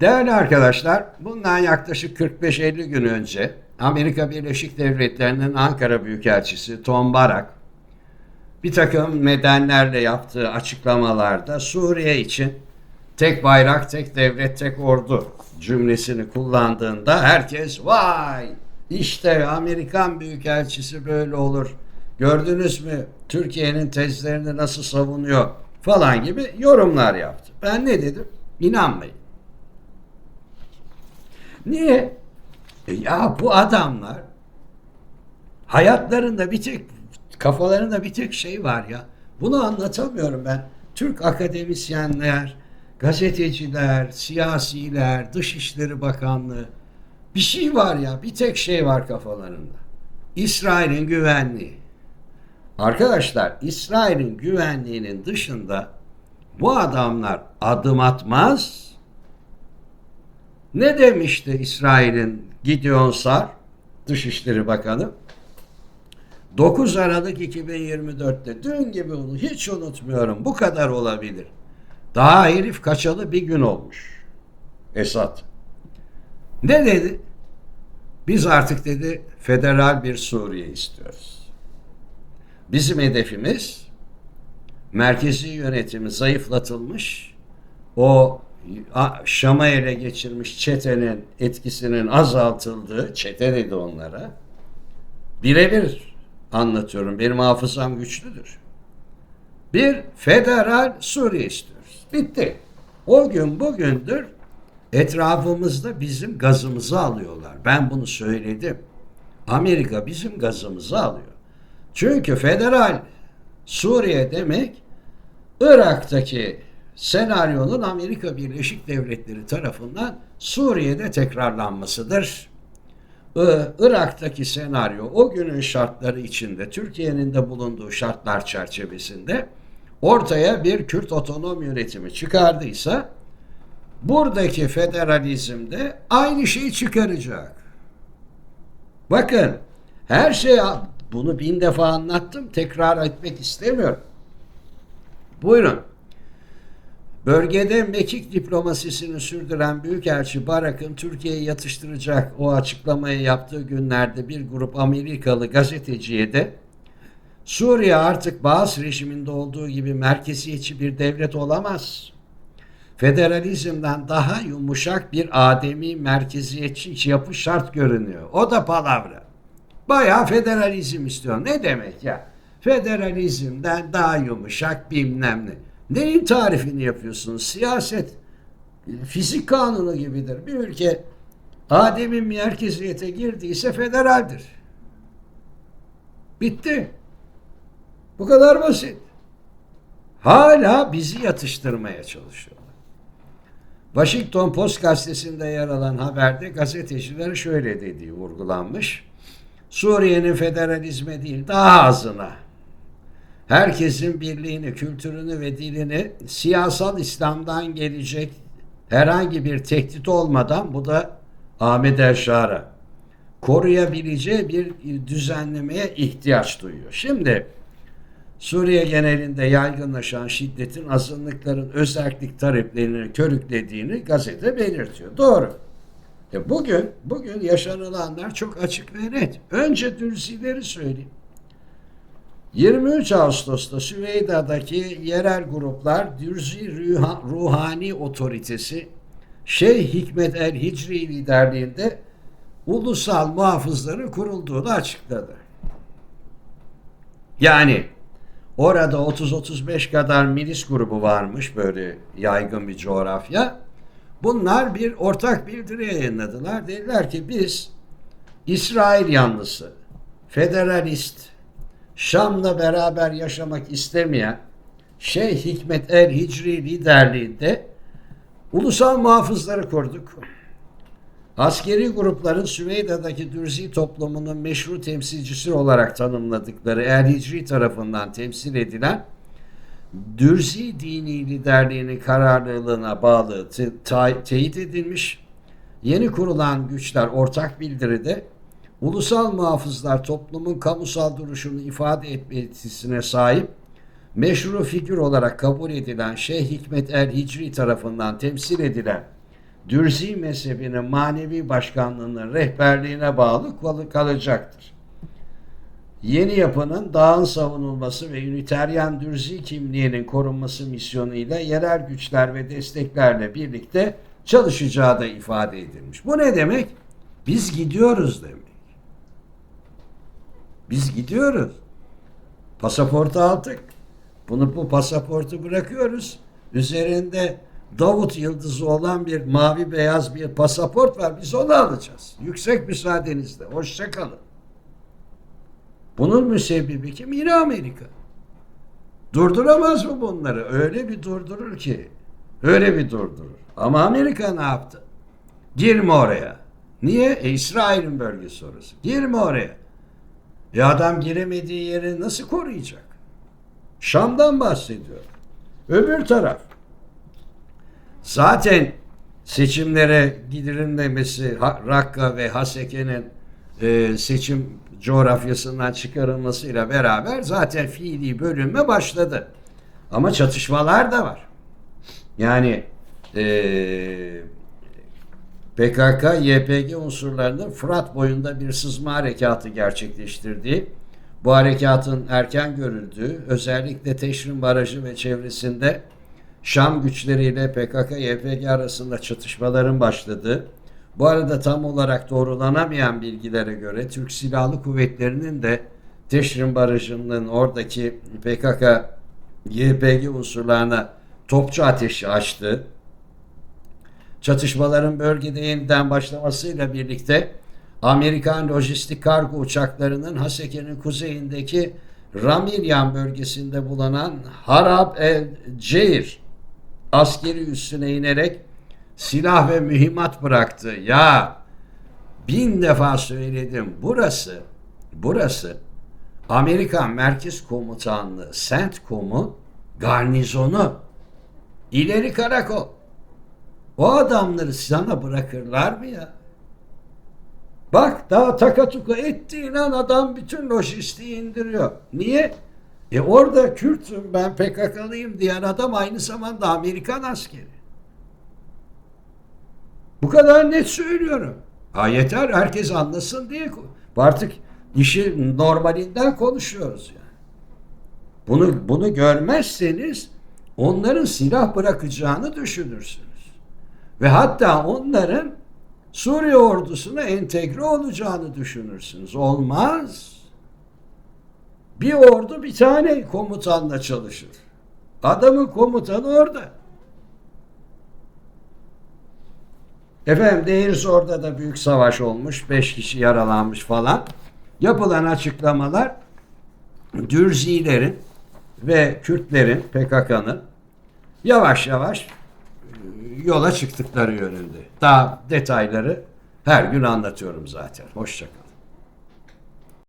Değerli arkadaşlar, bundan yaklaşık 45-50 gün önce Amerika Birleşik Devletleri'nin Ankara Büyükelçisi Tom Barak bir takım nedenlerle yaptığı açıklamalarda Suriye için tek bayrak, tek devlet, tek ordu cümlesini kullandığında herkes vay işte Amerikan Büyükelçisi böyle olur. Gördünüz mü Türkiye'nin tezlerini nasıl savunuyor falan gibi yorumlar yaptı. Ben ne dedim? İnanmayın. Niye? E ya bu adamlar hayatlarında bir tek kafalarında bir tek şey var ya. Bunu anlatamıyorum ben. Türk akademisyenler, gazeteciler, siyasiler, Dışişleri Bakanlığı bir şey var ya. Bir tek şey var kafalarında. İsrail'in güvenliği. Arkadaşlar İsrail'in güvenliğinin dışında bu adamlar adım atmaz. Ne demişti İsrail'in Gideon Sar, Dışişleri Bakanı? 9 Aralık 2024'te dün gibi onu hiç unutmuyorum. Bu kadar olabilir. Daha herif kaçalı bir gün olmuş. Esat. Ne dedi? Biz artık dedi federal bir Suriye istiyoruz. Bizim hedefimiz merkezi yönetimi zayıflatılmış, o Şam'a ele geçirmiş çetenin etkisinin azaltıldığı, çete dedi onlara, birebir anlatıyorum. Benim hafızam güçlüdür. Bir federal Suriye istiyoruz. Bitti. O gün bugündür etrafımızda bizim gazımızı alıyorlar. Ben bunu söyledim. Amerika bizim gazımızı alıyor. Çünkü federal Suriye demek Irak'taki senaryonun Amerika Birleşik Devletleri tarafından Suriye'de tekrarlanmasıdır. Irak'taki senaryo o günün şartları içinde Türkiye'nin de bulunduğu şartlar çerçevesinde ortaya bir Kürt otonom yönetimi çıkardıysa buradaki federalizm de aynı şeyi çıkaracak. Bakın her şey bunu bin defa anlattım. Tekrar etmek istemiyorum. Buyurun. Bölgede mekik diplomasisini sürdüren Büyükelçi Barak'ın Türkiye'yi yatıştıracak o açıklamayı yaptığı günlerde bir grup Amerikalı gazeteciye de Suriye artık Bağız rejiminde olduğu gibi merkeziyetçi bir devlet olamaz. Federalizmden daha yumuşak bir ademi merkeziyetçi yapı şart görünüyor. O da palavra. Bayağı federalizm istiyor. Ne demek ya? Federalizmden daha yumuşak bilmem ne. Neyin tarifini yapıyorsunuz? Siyaset fizik kanunu gibidir. Bir ülke Adem'in merkeziyete girdiyse federaldir. Bitti. Bu kadar basit. Hala bizi yatıştırmaya çalışıyorlar. Washington Post gazetesinde yer alan haberde gazeteciler şöyle dediği vurgulanmış. Suriye'nin federalizme değil daha azına herkesin birliğini, kültürünü ve dilini siyasal İslam'dan gelecek herhangi bir tehdit olmadan bu da Ahmet Erşar'a koruyabileceği bir düzenlemeye ihtiyaç duyuyor. Şimdi Suriye genelinde yaygınlaşan şiddetin azınlıkların özellik taleplerini körüklediğini gazete belirtiyor. Doğru. E bugün bugün yaşanılanlar çok açık ve net. Önce dürzileri söyleyeyim. 23 Ağustos'ta Süveyda'daki yerel gruplar Dürzi Ruhani Otoritesi Şeyh Hikmet El Hicri liderliğinde ulusal muhafızları kurulduğunu açıkladı. Yani orada 30-35 kadar milis grubu varmış böyle yaygın bir coğrafya. Bunlar bir ortak bildiri yayınladılar. Dediler ki biz İsrail yanlısı, federalist, Şam'la beraber yaşamak istemeyen Şeyh Hikmet el Hicri liderliğinde ulusal muhafızları kurduk. Askeri grupların Süveyda'daki Dürzi toplumunun meşru temsilcisi olarak tanımladıkları El Hicri tarafından temsil edilen Dürzi dini liderliğinin kararlılığına bağlı te teyit edilmiş. Yeni kurulan güçler ortak bildiride ulusal muhafızlar toplumun kamusal duruşunu ifade etme sahip meşru figür olarak kabul edilen Şeyh Hikmet el Hicri tarafından temsil edilen Dürzi mezhebinin manevi başkanlığının rehberliğine bağlı kal- kalacaktır. Yeni yapının dağın savunulması ve Üniteryen Dürzi kimliğinin korunması misyonuyla yerel güçler ve desteklerle birlikte çalışacağı da ifade edilmiş. Bu ne demek? Biz gidiyoruz demek. Biz gidiyoruz. Pasaportu aldık. Bunu bu pasaportu bırakıyoruz. Üzerinde Davut yıldızı olan bir mavi beyaz bir pasaport var. Biz onu alacağız. Yüksek müsaadenizle. Hoşça kalın. Bunun müsebbibi kim? Yine Amerika. Durduramaz mı bunları? Öyle bir durdurur ki. Öyle bir durdurur. Ama Amerika ne yaptı? Girme oraya. Niye? E, İsrail'in bölgesi orası. Girme oraya. E adam giremediği yeri nasıl koruyacak? Şam'dan bahsediyor. Öbür taraf. Zaten seçimlere gidirilmemesi Ha- Rakka ve Haseke'nin e, seçim coğrafyasından çıkarılmasıyla beraber zaten fiili bölünme başladı. Ama çatışmalar da var. Yani e, PKK, YPG unsurlarının Fırat boyunda bir sızma harekatı gerçekleştirdiği, bu harekatın erken görüldüğü, özellikle Teşrin Barajı ve çevresinde Şam güçleriyle PKK-YPG arasında çatışmaların başladığı, bu arada tam olarak doğrulanamayan bilgilere göre Türk Silahlı Kuvvetleri'nin de Teşrin Barajı'nın oradaki PKK-YPG unsurlarına topçu ateşi açtığı, çatışmaların bölgede yeniden başlamasıyla birlikte Amerikan lojistik kargo uçaklarının Haseke'nin kuzeyindeki Ramiryan bölgesinde bulunan Harab el Ceir askeri üssüne inerek silah ve mühimmat bıraktı. Ya bin defa söyledim burası burası Amerikan Merkez Komutanlığı CENTCOM'un garnizonu ileri karakol. O adamları sana bırakırlar mı ya? Bak daha takatuka ettiğin an adam bütün lojistiği indiriyor. Niye? E orada Kürt'üm ben PKK'lıyım diyen adam aynı zamanda Amerikan askeri. Bu kadar net söylüyorum. Ha yeter herkes anlasın diye. Artık işi normalinden konuşuyoruz yani. Bunu bunu görmezseniz onların silah bırakacağını düşünürsünüz. Ve hatta onların Suriye ordusuna entegre olacağını düşünürsünüz. Olmaz. Bir ordu bir tane komutanla çalışır. Adamın komutanı orada. Efendim Deir orada da büyük savaş olmuş. Beş kişi yaralanmış falan. Yapılan açıklamalar Dürzilerin ve Kürtlerin PKK'nın yavaş yavaş yola çıktıkları yönünde. Daha detayları her gün anlatıyorum zaten. Hoşçakalın.